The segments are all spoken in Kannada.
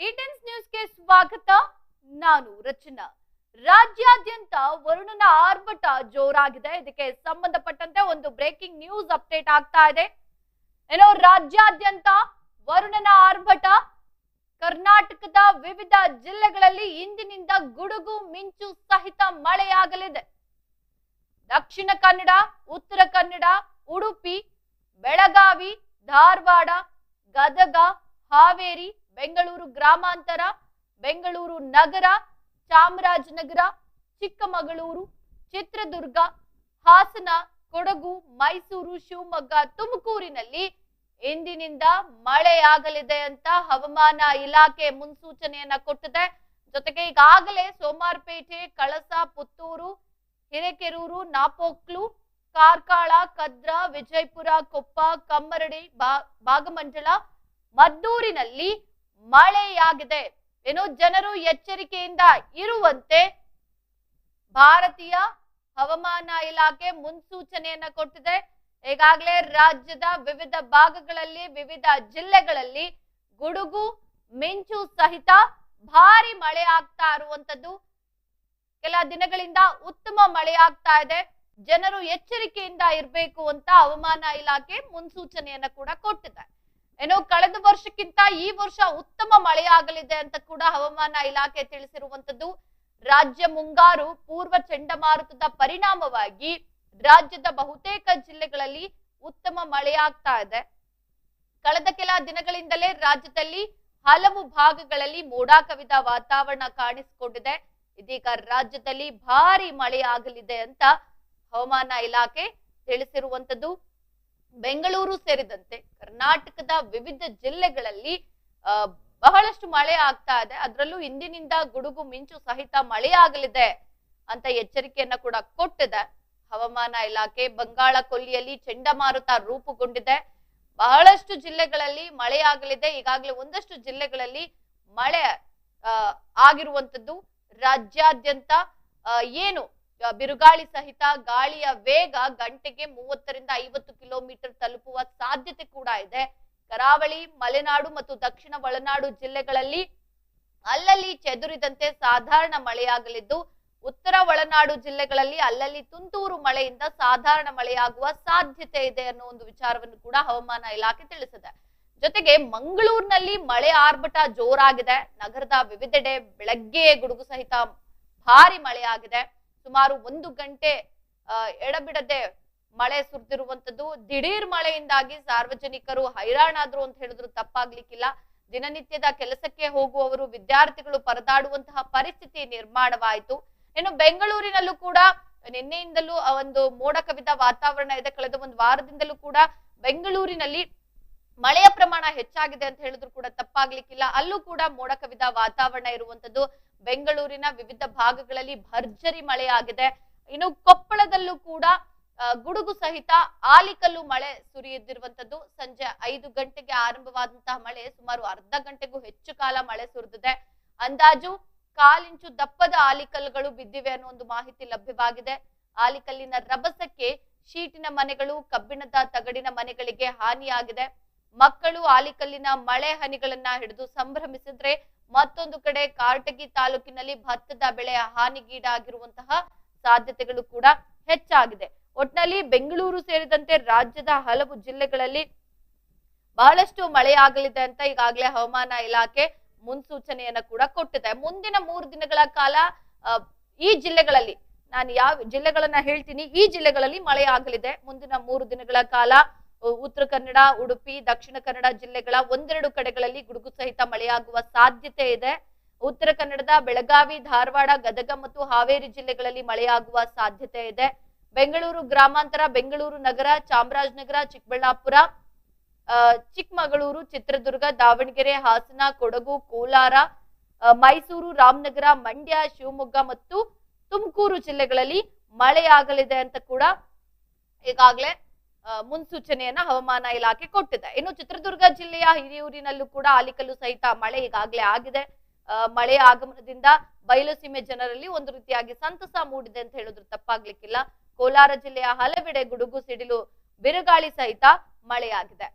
ಈಟೆನ್ಸ್ ನ್ಯೂಸ್ಗೆ ಸ್ವಾಗತ. ನಾನು ರಚನಾ. ರಾಜ್ಯಾದ್ಯಂತ ವರುಣನ ಆರ್ಭಟ ಜೋರಾಗಿದೆ. ಇದಕ್ಕೆ ಸಂಬಂಧಪಟ್ಟಂತೆ ಒಂದು ಬ್ರೇಕಿಂಗ್ ನ್ಯೂಸ್ ಅಪ್ಡೇಟ್ ಆಗ್ತಾ ಇದೆ. ಏನೋ ರಾಜ್ಯಾದ್ಯಂತ ವರುಣನ ಆರ್ಭಟ. ಕರ್ನಾಟಕದ ವಿವಿಧ ಜಿಲ್ಲೆಗಳಲ್ಲಿ ಇಂದಿನಿಂದ ಗುಡುಗು ಮಿಂಚು ಸಹಿತ ಮಳೆಯಾಗಲಿದೆ. ದಕ್ಷಿಣ ಕನ್ನಡ, ಉತ್ತರ ಕನ್ನಡ, ಉಡುಪಿ, ಬೆಳಗಾವಿ, ಧಾರವಾಡ, ಗದಗ, ಹಾವೇರಿ ಬೆಂಗಳೂರು ಗ್ರಾಮಾಂತರ, ಬೆಂಗಳೂರು ನಗರ, ಚಾಮರಾಜನಗರ, ಚಿಕ್ಕಮಗಳೂರು, ಚಿತ್ರದುರ್ಗ, ಹಾಸನ, ಕೊಡಗು, ಮೈಸೂರು, ಶಿವಮೊಗ್ಗ, ತುಮಕೂರಿನಲ್ಲಿ ಇಂದಿನಿಂದ ಮಳೆಯಾಗಲಿದೆ ಅಂತ ಹವಾಮಾನ ಇಲಾಖೆ ಮುನ್ಸೂಚನೆಯನ್ನ ಕೊಟ್ಟಿದೆ. ಜೊತೆಗೆ ಈಗಾಗಲೇ ಸೋಮಾರ್ಪೇಟೆ, ಕಳಸ, ಪುತ್ತೂರು, ಹಿರೇಕೆರೂರು, ನಾಪೋಕ್ಲು, ಕಾರ್ಕಾಳ, ಕದ್ರ, ವಿಜಯಪುರ, ಕೊಪ್ಪ, ಕಮ್ಮರಡಿ, ಬಾ- ಭಾಗಮಂಡಲ, ಮದ್ದೂರಿನಲ್ಲಿ ಮಳೆಯಾಗಿದೆ. ಏನು ಜನರು ಎಚ್ಚರಿಕೆಯಿಂದ ಇರುವಂತೆ ಭಾರತೀಯ ಹವಾಮಾನ ಇಲಾಖೆ ಮುನ್ಸೂಚನೆಯನ್ನ ಕೊಟ್ಟಿದೆ. ಈಗಾಗಲೇ ರಾಜ್ಯದ ವಿವಿಧ ಭಾಗಗಳಲ್ಲಿ, ವಿವಿಧ ಜಿಲ್ಲೆಗಳಲ್ಲಿ ಗುಡುಗು, ಮಿಂಚು ಸಹಿತ ಭಾರಿ ಮಳೆ ಆಗ್ತಾ ಇರುವಂತದ್ದು. ಕೆಲ ದಿನಗಳಿಂದ ಉತ್ತಮ ಮಳೆ ಆಗ್ತಾ ಇದೆ. ಜನರು ಎಚ್ಚರಿಕೆಯಿಂದ ಇರಬೇಕು ಅಂತ ಹವಾಮಾನ ಇಲಾಖೆ ಮುನ್ಸೂಚನೆಯನ್ನ ಕೂಡ ಕೊಟ್ಟಿದೆ. ಏನು ಕಳೆದ ವರ್ಷಕ್ಕಿಂತ ಈ ವರ್ಷ ಉತ್ತಮ ಮಳೆಯಾಗಲಿದೆ ಅಂತ ಕೂಡ ಹವಾಮಾನ ಇಲಾಖೆ ತಿಳಿಸಿರುವಂತದ್ದು ರಾಜ್ಯ ಮುಂಗಾರು ಪೂರ್ವ ಚಂಡಮಾರುತದ ಪರಿಣಾಮವಾಗಿ ರಾಜ್ಯದ ಬಹುತೇಕ ಜಿಲ್ಲೆಗಳಲ್ಲಿ ಉತ್ತಮ ಮಳೆಯಾಗ್ತಾ ಇದೆ. ಕಳೆದ ಕೆಲ ದಿನಗಳಿಂದಲೇ ರಾಜ್ಯದಲ್ಲಿ ಹಲವು ಭಾಗಗಳಲ್ಲಿ ಮೋಡ ಕವಿದ ವಾತಾವರಣ ಕಾಣಿಸಿಕೊಂಡಿದೆ. ಇದೀಗ ರಾಜ್ಯದಲ್ಲಿ ಭಾರಿ ಮಳೆಯಾಗಲಿದೆ ಅಂತ ಹವಾಮಾನ ಇಲಾಖೆ ತಿಳಿಸಿರುವಂತದ್ದು ಬೆಂಗಳೂರು ಸೇರಿದಂತೆ ಕರ್ನಾಟಕದ ವಿವಿಧ ಜಿಲ್ಲೆಗಳಲ್ಲಿ ಬಹಳಷ್ಟು ಮಳೆ ಆಗ್ತಾ ಇದೆ. ಅದರಲ್ಲೂ ಇಂದಿನಿಂದ ಗುಡುಗು ಮಿಂಚು ಸಹಿತ ಮಳೆಯಾಗಲಿದೆ ಅಂತ ಎಚ್ಚರಿಕೆಯನ್ನ ಕೂಡ ಕೊಟ್ಟಿದೆ. ಹವಾಮಾನ ಇಲಾಖೆ, ಬಂಗಾಳ ಕೊಲ್ಲಿಯಲ್ಲಿ ಚಂಡಮಾರುತ ರೂಪುಗೊಂಡಿದೆ. ಬಹಳಷ್ಟು ಜಿಲ್ಲೆಗಳಲ್ಲಿ ಮಳೆಯಾಗಲಿದೆ. ಈಗಾಗಲೇ ಒಂದಷ್ಟು ಜಿಲ್ಲೆಗಳಲ್ಲಿ ಮಳೆ ಆಗಿರುವಂತದ್ದು ರಾಜ್ಯಾದ್ಯಂತ ಏನು ಬಿರುಗಾಳಿ ಸಹಿತ ಗಾಳಿಯ ವೇಗ ಗಂಟೆಗೆ ಮೂವತ್ತರಿಂದ ಐವತ್ತು ಕಿಲೋಮೀಟರ್ ತಲುಪುವ ಸಾಧ್ಯತೆ ಕೂಡ ಇದೆ. ಕರಾವಳಿ, ಮಲೆನಾಡು ಮತ್ತು ದಕ್ಷಿಣ ಒಳನಾಡು ಜಿಲ್ಲೆಗಳಲ್ಲಿ ಅಲ್ಲಲ್ಲಿ ಚದುರಿದಂತೆ ಸಾಧಾರಣ ಮಳೆಯಾಗಲಿದ್ದು, ಉತ್ತರ ಒಳನಾಡು ಜಿಲ್ಲೆಗಳಲ್ಲಿ ಅಲ್ಲಲ್ಲಿ ತುಂತುರು ಮಳೆಯಿಂದ ಸಾಧಾರಣ ಮಳೆಯಾಗುವ ಸಾಧ್ಯತೆ ಇದೆ ಅನ್ನೋ ಒಂದು ವಿಚಾರವನ್ನು ಕೂಡ ಹವಾಮಾನ ಇಲಾಖೆ ತಿಳಿಸಿದೆ. ಜೊತೆಗೆ ಮಂಗಳೂರಿನಲ್ಲಿ ಮಳೆ ಆರ್ಭಟ ಜೋರಾಗಿದೆ. ನಗರದ ವಿವಿಧೆಡೆ ಬೆಳಗ್ಗೆ ಗುಡುಗು ಸಹಿತ ಭಾರಿ ಮಳೆಯಾಗಿದೆ. ಸುಮಾರು ಒಂದು ಗಂಟೆ ಎಡಬಿಡದೆ ಮಳೆ ಸುರಿದಿರುವಂತದ್ದು ದಿಢೀರ್ ಮಳೆಯಿಂದಾಗಿ ಸಾರ್ವಜನಿಕರು ಹೈರಾಣಾದ್ರು ಅಂತ ಹೇಳಿದ್ರು, ತಪ್ಪಾಗ್ಲಿಕ್ಕಿಲ್ಲ. ದಿನನಿತ್ಯದ ಕೆಲಸಕ್ಕೆ ಹೋಗುವವರು, ವಿದ್ಯಾರ್ಥಿಗಳು ಪರದಾಡುವಂತಹ ಪರಿಸ್ಥಿತಿ ನಿರ್ಮಾಣವಾಯಿತು. ಇನ್ನು ಬೆಂಗಳೂರಿನಲ್ಲೂ ಕೂಡ ನಿನ್ನೆಯಿಂದಲೂ ಒಂದು ಮೋಡ ಕವಿದ ವಾತಾವರಣ ಇದೆ. ಕಳೆದ ಒಂದು ವಾರದಿಂದಲೂ ಕೂಡ ಬೆಂಗಳೂರಿನಲ್ಲಿ ಮಳೆಯ ಪ್ರಮಾಣ ಹೆಚ್ಚಾಗಿದೆ ಅಂತ ಹೇಳಿದ್ರು ಕೂಡ ತಪ್ಪಾಗ್ಲಿಕ್ಕಿಲ್ಲ. ಅಲ್ಲೂ ಕೂಡ ಮೋಡ ಕವಿದ ವಾತಾವರಣ ಇರುವಂತದ್ದು ಬೆಂಗಳೂರಿನ ವಿವಿಧ ಭಾಗಗಳಲ್ಲಿ ಭರ್ಜರಿ ಮಳೆಯಾಗಿದೆ. ಇನ್ನು ಕೊಪ್ಪಳದಲ್ಲೂ ಕೂಡ ಗುಡುಗು ಸಹಿತ ಆಲಿಕಲ್ಲು ಮಳೆ ಸುರಿಯುತ್ತಿರುವಂತದ್ದು ಸಂಜೆ ಐದು ಗಂಟೆಗೆ ಆರಂಭವಾದಂತಹ ಮಳೆ ಸುಮಾರು ಅರ್ಧ ಗಂಟೆಗೂ ಹೆಚ್ಚು ಕಾಲ ಮಳೆ ಸುರಿದಿದೆ. ಅಂದಾಜು ಕಾಲಿಂಚು ದಪ್ಪದ ಆಲಿಕಲ್ಲುಗಳು ಬಿದ್ದಿವೆ ಅನ್ನೋ ಒಂದು ಮಾಹಿತಿ ಲಭ್ಯವಾಗಿದೆ. ಆಲಿಕಲ್ಲಿನ ರಭಸಕ್ಕೆ ಶೀಟಿನ ಮನೆಗಳು, ಕಬ್ಬಿಣದ ತಗಡಿನ ಮನೆಗಳಿಗೆ ಹಾನಿಯಾಗಿದೆ. ಮಕ್ಕಳು ಆಲಿಕಲ್ಲಿನ ಮಳೆ ಹನಿಗಳನ್ನ ಹಿಡಿದು ಸಂಭ್ರಮಿಸಿದ್ರೆ ಮತ್ತೊಂದು ಕಡೆ ಕಾರಟಗಿ ತಾಲೂಕಿನಲ್ಲಿ ಭತ್ತದ ಬೆಳೆ ಹಾನಿಗೀಡಾಗಿರುವಂತಹ ಸಾಧ್ಯತೆಗಳು ಕೂಡ ಹೆಚ್ಚಾಗಿದೆ. ಒಟ್ನಲ್ಲಿ ಬೆಂಗಳೂರು ಸೇರಿದಂತೆ ರಾಜ್ಯದ ಹಲವು ಜಿಲ್ಲೆಗಳಲ್ಲಿ ಬಹಳಷ್ಟು ಮಳೆಯಾಗಲಿದೆ ಅಂತ ಈಗಾಗಲೇ ಹವಾಮಾನ ಇಲಾಖೆ ಮುನ್ಸೂಚನೆಯನ್ನ ಕೂಡ ಕೊಟ್ಟಿದೆ. ಮುಂದಿನ ಮೂರು ದಿನಗಳ ಕಾಲ ಈ ಜಿಲ್ಲೆಗಳಲ್ಲಿ, ನಾನು ಯಾವ ಜಿಲ್ಲೆಗಳನ್ನ ಹೇಳ್ತೀನಿ, ಈ ಜಿಲ್ಲೆಗಳಲ್ಲಿ ಮಳೆ ಆಗಲಿದೆ ಮುಂದಿನ ಮೂರು ದಿನಗಳ ಕಾಲ ಉತ್ತರ ಕನ್ನಡ, ಉಡುಪಿ, ದಕ್ಷಿಣ ಕನ್ನಡ ಜಿಲ್ಲೆಗಳ ಒಂದೆರಡು ಕಡೆಗಳಲ್ಲಿ ಗುಡುಗು ಸಹಿತ ಮಳೆಯಾಗುವ ಸಾಧ್ಯತೆ ಇದೆ. ಉತ್ತರ ಕನ್ನಡದ ಬೆಳಗಾವಿ, ಧಾರವಾಡ, ಗದಗ ಮತ್ತು ಹಾವೇರಿ ಜಿಲ್ಲೆಗಳಲ್ಲಿ ಮಳೆಯಾಗುವ ಸಾಧ್ಯತೆ ಇದೆ. ಬೆಂಗಳೂರು ಗ್ರಾಮಾಂತರ, ಬೆಂಗಳೂರು ನಗರ, ಚಾಮರಾಜನಗರ, ಚಿಕ್ಕಬಳ್ಳಾಪುರ ಚಿಕ್ಕಮಗಳೂರು, ಚಿತ್ರದುರ್ಗ, ದಾವಣಗೆರೆ, ಹಾಸನ, ಕೊಡಗು, ಕೋಲಾರ ಮೈಸೂರು, ರಾಮನಗರ, ಮಂಡ್ಯ, ಶಿವಮೊಗ್ಗ ಮತ್ತು ತುಮಕೂರು ಜಿಲ್ಲೆಗಳಲ್ಲಿ ಮಳೆಯಾಗಲಿದೆ ಅಂತ ಕೂಡ ಈಗಾಗಲೇ ಮುನ್ಸೂಚನೆಯನ್ನ ಹವಾಮಾನ ಇಲಾಖೆ ಕೊಟ್ಟಿದೆ. ಇನ್ನು ಚಿತ್ರದುರ್ಗ ಜಿಲ್ಲೆಯ ಹಿರಿಯೂರಿನಲ್ಲೂ ಕೂಡ ಆಲಿಕಲ್ಲು ಸಹಿತ ಮಳೆ ಈಗಾಗಲೇ ಆಗಿದೆ. ಮಳೆ ಆಗಮನದಿಂದ ಬಯಲುಸೀಮೆ ಜನರಲ್ಲಿ ಒಂದು ರೀತಿಯಾಗಿ ಸಂತಸ ಮೂಡಿದೆ ಅಂತ ಹೇಳಿದ್ರು ತಪ್ಪಾಗ್ಲಿಕ್ಕಿಲ್ಲ. ಕೋಲಾರ ಜಿಲ್ಲೆಯ ಹಲವೆಡೆ ಗುಡುಗು ಸಿಡಿಲು ಬಿರುಗಾಳಿ ಸಹಿತ ಮಳೆಯಾಗಿದೆ.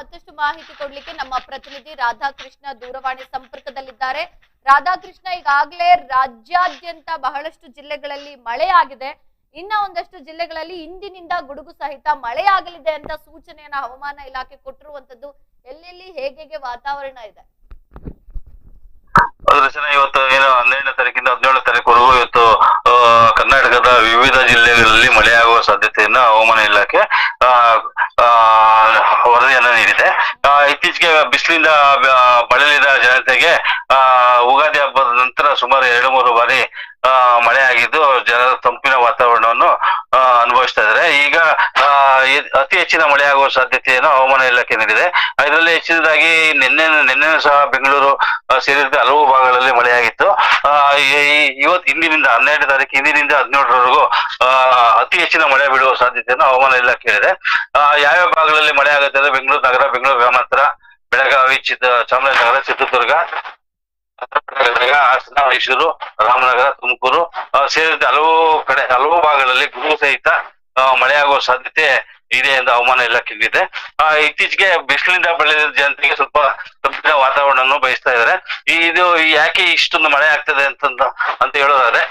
ಮತ್ತಷ್ಟು ಮಾಹಿತಿ ಕೊಡ್ಲಿಕ್ಕೆ ನಮ್ಮ ಪ್ರತಿನಿಧಿ ರಾಧಾಕೃಷ್ಣ ದೂರವಾಣಿ ಸಂಪರ್ಕದಲ್ಲಿದ್ದಾರೆ. ರಾಧಾಕೃಷ್ಣ ಈಗಾಗಲೇ ರಾಜ್ಯಾದ್ಯಂತ ಬಹಳಷ್ಟು ಜಿಲ್ಲೆಗಳಲ್ಲಿ ಮಳೆ ಆಗಿದೆ ಇನ್ನ ಒಂದಷ್ಟು ಜಿಲ್ಲೆಗಳಲ್ಲಿ ಇಂದಿನಿಂದ ಗುಡುಗು ಸಹಿತ ಮಳೆಯಾಗಲಿದೆ ಅಂತ ಸೂಚನೆಯನ್ನ ಹವಾಮಾನ ಇಲಾಖೆ ಕೊಟ್ಟಿರುವಂತದ್ದು ಎಲ್ಲೆಲ್ಲಿ ಹೇಗೆ ವಾತಾವರಣ ಇದೆ? ಇವತ್ತು ಏನು ಹನ್ನೆರಡನೇ ತಾರೀಕಿಂದ ಹದಿನೇಳನೇ ತಾರೀಕುವರೆಗೂ ಇವತ್ತು ಕರ್ನಾಟಕದ ವಿವಿಧ ಜಿಲ್ಲೆಗಳಲ್ಲಿ ಮಳೆಯಾಗುವ ಸಾಧ್ಯತೆಯನ್ನ ಹವಾಮಾನ ಇಲಾಖೆ ಆ, ವರದಿಯನ್ನ ನೀಡಿದೆ. ಇತ್ತೀಚೆಗೆ ಬಿಸಿಲಿಂದ ಬಳಲಿದ ಜನತೆಗೆ ಉಗಾದಿ ಹಬ್ಬದ ನಂತರ ಸುಮಾರು ಎರಡು ಮೂರು ಬಾರಿ ಮಳೆ ಆಗಿದ್ದು ಜನರ ತಂಪಿನ ವಾತಾವರಣವನ್ನು ಅನುಭವಿಸ್ತಾ ಇದ್ದಾರೆ. ಈಗ ಅತಿ ಹೆಚ್ಚಿನ ಮಳೆ ಆಗುವ ಸಾಧ್ಯತೆಯನ್ನು ಹವಾಮಾನ ಇಲಾಖೆ ನೀಡಿದೆ. ಇದರಲ್ಲಿ ಹೆಚ್ಚಿನದಾಗಿ ನಿನ್ನೆ ನಿನ್ನೆ ಸಹ ಬೆಂಗಳೂರು ಸೇರಿದಂತೆ ಹಲವು ಭಾಗಗಳಲ್ಲಿ ಮಳೆಯಾಗಿತ್ತು ಇವತ್ತು ಇಂದಿನಿಂದ ಹನ್ನೆರಡು ತಾರೀಕು ಇಂದಿನಿಂದ ಹದಿನೇಳರವರೆಗೂ ಅತಿ ಹೆಚ್ಚಿನ ಮಳೆ ಬೀಳುವ ಸಾಧ್ಯತೆಯನ್ನು ಹವಾಮಾನ ಇಲಾಖೆ ಹೇಳಿದೆ ಯಾವ ಯಾವ್ಯಾವ ಭಾಗಗಳಲ್ಲಿ ಮಳೆ ಆಗುತ್ತೆ ಅಂದ್ರೆ ಬೆಂಗಳೂರು ನಗರ, ಬೆಂಗಳೂರು ಗ್ರಾಮಾಂತರ, ಬೆಳಗಾವಿ ಚಿತ್ರ ಚಾಮರಾಜನಗರ, ಚಿತ್ರದುರ್ಗ ಹಾಸನ, ಮೈಸೂರು, ರಾಮನಗರ, ತುಮಕೂರು ಸೇರಿದಂತೆ ಹಲವು ಕಡೆ, ಹಲವು ಭಾಗಗಳಲ್ಲಿ ಗುರು ಸಹಿತ ಮಳೆಯಾಗುವ ಸಾಧ್ಯತೆ ಇದೆ ಎಂದು ಹವಾಮಾನ ಇಲಾಖೆ ಆ, ಇತ್ತೀಚೆಗೆ ಬಿಸಿಲಿಂದ ಬೆಳೆದ ಜನತೆಗೆ ಸ್ವಲ್ಪ ತಂಪಿನ ವಾತಾವರಣವನ್ನು ಬಯಸ್ತಾ ಇದ್ದಾರೆ. ಇದು ಯಾಕೆ ಇಷ್ಟೊಂದು ಮಳೆ ಆಗ್ತದೆ ಅಂತಂದ ಅಂತ ಹೇಳೋದಾದ್ರೆ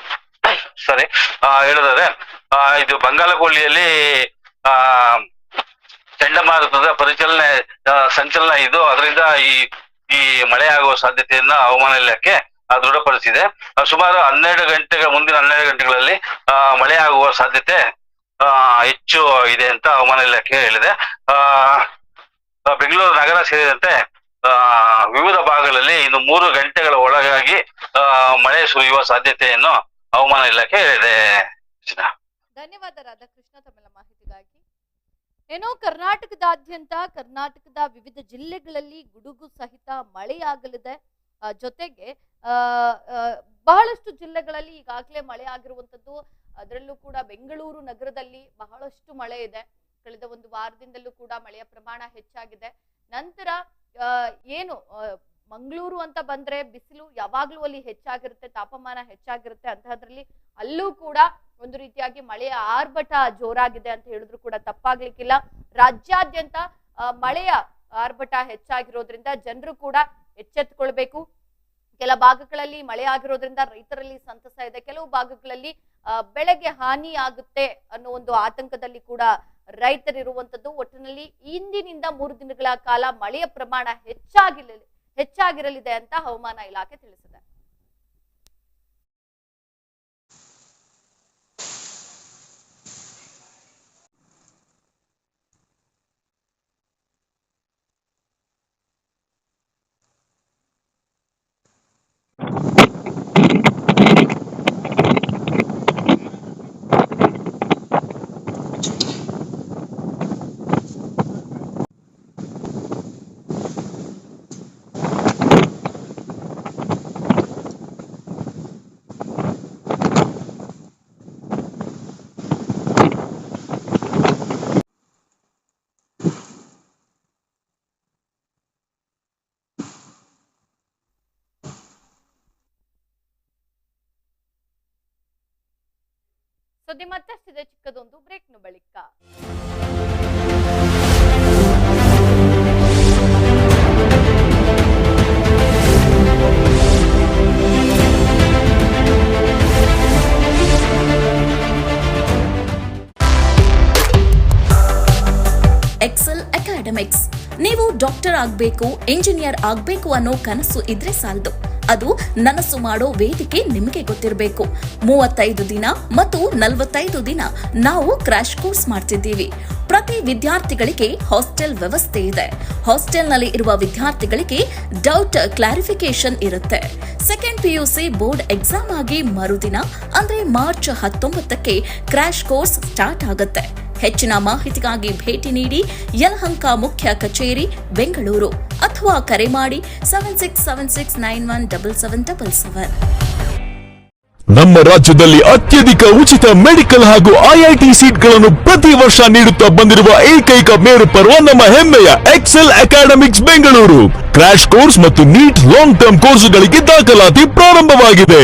ಸಾರಿ ಹೇಳೋದಾದ್ರೆ ಆ, ಇದು ಬಂಗಾಳ ಕೊಲ್ಲಿಯಲ್ಲಿ ಆ ಚಂಡಮಾರುತದ ಪರಿಚಲನೆ ಸಂಚಲನ ಇದು. ಅದರಿಂದ ಈ ಈ ಮಳೆ ಆಗುವ ಸಾಧ್ಯತೆಯನ್ನ ಹವಾಮಾನ ಇಲಾಖೆ ದೃಢಪಡಿಸಿದೆ. ಸುಮಾರು ಹನ್ನೆರಡು ಗಂಟೆಗಳ ಮುಂದಿನ ಹನ್ನೆರಡು ಗಂಟೆಗಳಲ್ಲಿ ಮಳೆ ಆಗುವ ಸಾಧ್ಯತೆ ಹೆಚ್ಚು ಇದೆ ಅಂತ ಹವಾಮಾನ ಇಲಾಖೆ ಹೇಳಿದೆ. ಆ ಬೆಂಗಳೂರು ನಗರ ಸೇರಿದಂತೆ ಆ, ವಿವಿಧ ಭಾಗಗಳಲ್ಲಿ ಇನ್ನು ಮೂರು ಗಂಟೆಗಳ ಒಳಗಾಗಿ ಆ, ಮಳೆ ಸುರಿಯುವ ಸಾಧ್ಯತೆಯನ್ನು ಹವಾಮಾನ ಇಲಾಖೆ ಹೇಳಿದೆ. ಧನ್ಯವಾದ ರಾಧಾಕೃಷ್ಣ ತಮ್ಮ ಮಾಹಿತಿಗಾಗಿ. ಏನೋ ಕರ್ನಾಟಕದಾದ್ಯಂತ ಕರ್ನಾಟಕದ ವಿವಿಧ ಜಿಲ್ಲೆಗಳಲ್ಲಿ ಗುಡುಗು ಸಹಿತ ಮಳೆಯಾಗಲಿದೆ. ಜೊತೆಗೆ ಬಹಳಷ್ಟು ಜಿಲ್ಲೆಗಳಲ್ಲಿ ಈಗಾಗಲೇ ಮಳೆ ಆಗಿರುವಂತದ್ದು ಅದರಲ್ಲೂ ಕೂಡ ಬೆಂಗಳೂರು ನಗರದಲ್ಲಿ ಬಹಳಷ್ಟು ಮಳೆ ಇದೆ. ಕಳೆದ ಒಂದು ವಾರದಿಂದಲೂ ಕೂಡ ಮಳೆಯ ಪ್ರಮಾಣ ಹೆಚ್ಚಾಗಿದೆ. ನಂತರ ಏನು ಮಂಗಳೂರು ಅಂತ ಬಂದ್ರೆ ಬಿಸಿಲು ಯಾವಾಗ್ಲೂ ಅಲ್ಲಿ ಹೆಚ್ಚಾಗಿರುತ್ತೆ, ತಾಪಮಾನ ಹೆಚ್ಚಾಗಿರುತ್ತೆ ಅಂತಹದ್ರಲ್ಲಿ ಅಲ್ಲೂ ಕೂಡ ಒಂದು ರೀತಿಯಾಗಿ ಮಳೆಯ ಆರ್ಭಟ ಜೋರಾಗಿದೆ ಅಂತ ಹೇಳಿದ್ರು ಕೂಡ ತಪ್ಪಾಗ್ಲಿಕ್ಕಿಲ್ಲ. ರಾಜ್ಯಾದ್ಯಂತ ಮಳೆಯ ಆರ್ಭಟ ಹೆಚ್ಚಾಗಿರೋದ್ರಿಂದ ಜನರು ಕೂಡ ಎಚ್ಚೆತ್ತುಕೊಳ್ಬೇಕು ಕೆಲ ಭಾಗಗಳಲ್ಲಿ ಮಳೆ ಆಗಿರೋದ್ರಿಂದ ರೈತರಲ್ಲಿ ಸಂತಸ ಇದೆ. ಕೆಲವು ಭಾಗಗಳಲ್ಲಿ ಬೆಳೆಗೆ ಹಾನಿ ಆಗುತ್ತೆ ಅನ್ನೋ ಒಂದು ಆತಂಕದಲ್ಲಿ ಕೂಡ ರೈತರಿರುವಂತದ್ದು ಒಟ್ಟಿನಲ್ಲಿ ಇಂದಿನಿಂದ ಮೂರು ದಿನಗಳ ಕಾಲ ಮಳೆಯ ಪ್ರಮಾಣ ಹೆಚ್ಚಾಗಿರಲಿ, ಹೆಚ್ಚಾಗಿರಲಿದೆ ಅಂತ ಹವಾಮಾನ ಇಲಾಖೆ ತಿಳಿಸಿದೆ. ಸುದ್ದಿ ಮತ್ತಷ್ಟಿದೆ ಚಿಕ್ಕದೊಂದು ಬ್ರೇಕ್ನ ಬಳಿಕ ಎಕ್ಸೆಲ್ ಅಕಾಡೆಮಿಕ್ಸ್ ನೀವು ಡಾಕ್ಟರ್ ಆಗಬೇಕು ಇಂಜಿನಿಯರ್ ಆಗಬೇಕು ಅನ್ನೋ ಕನಸು ಇದ್ರೆ ಸಾಲದು. ಅದು ನನಸು ಮಾಡೋ ವೇದಿಕೆ ನಿಮಗೆ ಗೊತ್ತಿರಬೇಕು. ಮೂವತ್ತೈದು ದಿನ ಮತ್ತು ನಲವತ್ತೈದು ದಿನ ನಾವು ಕ್ರಾಶ್ ಕೋರ್ಸ್ ಮಾಡ್ತಿದ್ದೀವಿ. ಪ್ರತಿ ವಿದ್ಯಾರ್ಥಿಗಳಿಗೆ ಹಾಸ್ಟೆಲ್ ವ್ಯವಸ್ಥೆ ಇದೆ. ಹಾಸ್ಟೆಲ್ನಲ್ಲಿ ಇರುವ ವಿದ್ಯಾರ್ಥಿಗಳಿಗೆ ಡೌಟ್ ಕ್ಲಾರಿಫಿಕೇಶನ್ ಇರುತ್ತೆ. ಸೆಕೆಂಡ್ ಪಿಯುಸಿ ಬೋರ್ಡ್ ಎಕ್ಸಾಮ್ ಆಗಿ ಮರುದಿನ, ಅಂದ್ರೆ ಮಾರ್ಚ್ ಹತ್ತೊಂಬತ್ತಕ್ಕೆ ಕ್ರಾಶ್ ಕೋರ್ಸ್ ಸ್ಟಾರ್ಟ್ ಆಗುತ್ತೆ. ಹೆಚ್ಚಿನ ಮಾಹಿತಿಗಾಗಿ ಭೇಟಿ ನೀಡಿ ಯಲಹಂಕ ಮುಖ್ಯ ಕಚೇರಿ, ಬೆಂಗಳೂರು ಅಥವಾ ಕರೆ ಮಾಡಿ seven six seven six nine one double seven double seven ನಮ್ಮ ರಾಜ್ಯದಲ್ಲಿ ಅತ್ಯಧಿಕ ಉಚಿತ ಮೆಡಿಕಲ್ ಹಾಗೂ ಐಐಟಿ ಸೀಟ್ಗಳನ್ನು ಪ್ರತಿ ವರ್ಷ ನೀಡುತ್ತಾ ಬಂದಿರುವ ಏಕೈಕ ಮೇರು ಪರ್ವ ನಮ್ಮ ಹೆಮ್ಮೆಯ Excel Academics Bengaluru. Crash course ಮತ್ತು ನೀಟ್ ಲಾಂಗ್ ಟರ್ಮ್ ಕೋರ್ಸುಗಳಿಗೆ ದಾಖಲಾತಿ ಪ್ರಾರಂಭವಾಗಿದೆ.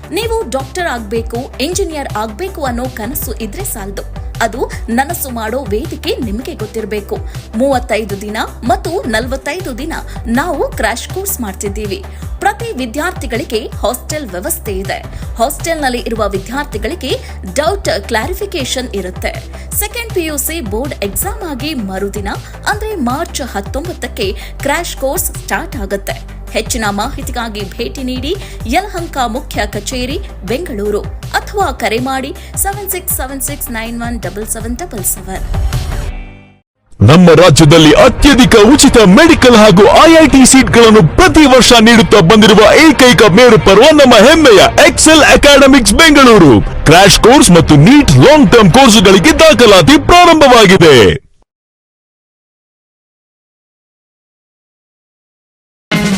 ನೀವು ಡಾಕ್ಟರ್ ಆಗಬೇಕು ಇಂಜಿನಿಯರ್ ಆಗಬೇಕು ಅನ್ನೋ ಕನಸು ಇದ್ರೆ ಸಾಲದು. ಅದು ನನಸು ಮಾಡೋ ವೇದಿಕೆ ನಿಮಗೆ ಗೊತ್ತಿರಬೇಕು. ಮೂವತ್ತೈದು ದಿನ ಮತ್ತು ನಲವತ್ತೈದು ದಿನ ನಾವು ಕ್ರಾಶ್ ಕೋರ್ಸ್ ಮಾಡ್ತಿದ್ದೀವಿ. ಪ್ರತಿ ವಿದ್ಯಾರ್ಥಿಗಳಿಗೆ ಹಾಸ್ಟೆಲ್ ವ್ಯವಸ್ಥೆ ಇದೆ. ಹಾಸ್ಟೆಲ್ನಲ್ಲಿ ಇರುವ ವಿದ್ಯಾರ್ಥಿಗಳಿಗೆ ಡೌಟ್ ಕ್ಲಾರಿಫಿಕೇಶನ್ ಇರುತ್ತೆ. ಸೆಕೆಂಡ್ ಪಿಯುಸಿ ಬೋರ್ಡ್ ಎಕ್ಸಾಮ್ ಆಗಿ ಮರುದಿನ, ಅಂದ್ರೆ ಮಾರ್ಚ್ ಹತ್ತೊಂಬತ್ತಕ್ಕೆ ಕ್ರಾಶ್ ಕೋರ್ಸ್ ಸ್ಟಾರ್ಟ್ ಆಗುತ್ತೆ. ಹೆಚ್ಚಿನ ಮಾಹಿತಿಗಾಗಿ ಭೇಟಿ ನೀಡಿ ಯಲಹಂಕ ಮುಖ್ಯ ಕಚೇರಿ, ಬೆಂಗಳೂರು ಅಥವಾ ಕರೆ ಮಾಡಿ seven six seven six nine one double seven double seven ನಮ್ಮ ರಾಜ್ಯದಲ್ಲಿ ಅತ್ಯಧಿಕ ಉಚಿತ ಮೆಡಿಕಲ್ ಹಾಗೂ ಐಐಟಿ ಸೀಟ್ಗಳನ್ನು ಪ್ರತಿ ವರ್ಷ ನೀಡುತ್ತಾ ಬಂದಿರುವ ಏಕೈಕ ಮೇರು ಪರ್ವ ನಮ್ಮ ಹೆಮ್ಮೆಯ Excel Academics Bengaluru. Crash course ಮತ್ತು ನೀಟ್ ಲಾಂಗ್ ಟರ್ಮ್ ಕೋರ್ಸುಗಳಿಗೆ ದಾಖಲಾತಿ ಪ್ರಾರಂಭವಾಗಿದೆ.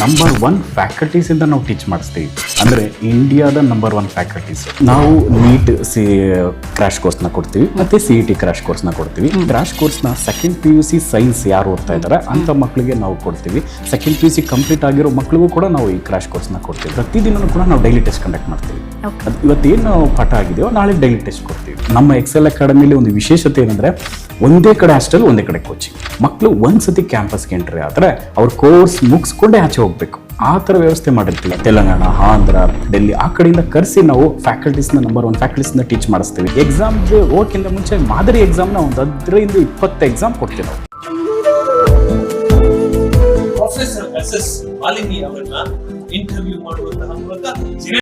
ನಂಬರ್ ಒನ್ ಫ್ಯಾಕಲ್ಟೀಸ್ ಇಂದ ನಾವು ಟೀಚ್ ಮಾಡಿಸ್ತೀವಿ. ಅಂದ್ರೆ ಇಂಡಿಯಾದ ನಂಬರ್ ಒನ್ ಫ್ಯಾಕಲ್ಟೀಸ್ ನಾವು ನೀಟ್ ಸಿ ಕ್ರಾಶ್ನ ಕೊಡ್ತೀವಿ ಮತ್ತೆ ಸಿ ಇ ಟಿ ಕ್ರಾಶ್ ಕೋರ್ಸ್ನ ಕೊಡ್ತೀವಿ. ಕ್ರಾಶ್ ಕೋರ್ಸ್ನ second P U C science ಯಾರು ಓದ್ತಾ ಇದ್ದಾರೆ ಅಂತ ಮಕ್ಕಳಿಗೆ ನಾವು ಕೊಡ್ತೀವಿ. Second P U C complete ಆಗಿರೋ ಮಕ್ಕಳಿಗೂ ಕೂಡ ನಾವು ಈ ಕ್ರಾಶ್ ಕೋರ್ಸ್ನ ಕೊಡ್ತೀವಿ. ಪ್ರತಿದಿನ ಕೂಡ ನಾವು ಡೈಲಿ ಟೆಸ್ಟ್ ಕಂಡಕ್ಟ್ ಮಾಡ್ತೀವಿ. ಅದ್ ಇವತ್ತೇನು ಪಾಠ ಆಗಿದೆಯೋ ನಾಳೆ ಡೈಲಿ ಟೆಸ್ಟ್ ಕೊಡ್ತೀವಿ. ನಮ್ಮ ಎಕ್ಸೆಲ್ ಅಕಾಡೆಮಿಲಿ ಒಂದು ವಿಶೇಷತೆ ಏನಂದ್ರೆ ಒಂದೇ ಕಡೆ ಹಾಸ್ಟೆಲ್ ಒಂದೇ ಕಡೆ ಕೋಚಿಂಗ್ ಮಕ್ಕಳು ಒಂದ್ಸತಿ ಕ್ಯಾಂಪಸ್ಗೆ ಎಂಟ್ರಿ ಆದರೆ ಅವ್ರ ಕೋರ್ಸ್ ಮುಗಿಸ್ಕೊಂಡೇ ಆಚೆ ಹೋಗ್ಬೇಕು. ಆ ಥರ ವ್ಯವಸ್ಥೆ ಮಾಡಿರ್ತೀವಿ. ತೆಲಂಗಾಣ, ಆಂಧ್ರ, ಡೆಲ್ಲಿ, ಆ ಕಡೆಯಿಂದ ಕರೆಸಿ ನಾವು ಫ್ಯಾಕಲ್ಟೀಸ್ನ ನಂಬರ್ ಒನ್ ಫ್ಯಾಕಲ್ಟೀಸ್ನ ಟೀಚ್ ಮಾಡಿಸ್ತೀವಿ. ಎಕ್ಸಾಮ್ಗೆ ಹೋಗೋಕ್ಕಿಂತ ಮುಂಚೆ ಮಾದರಿ ಎಕ್ಸಾಮ್ನ ಒಂದು ಹದಿನೈದು ಇಪ್ಪತ್ತು ಎಕ್ಸಾಮ್ ಕೊಡ್ತೀವಿ ಇಂಟರ್ವ್ಯೂ ಮಾಡುವಂತಹ ಮೂಲಕ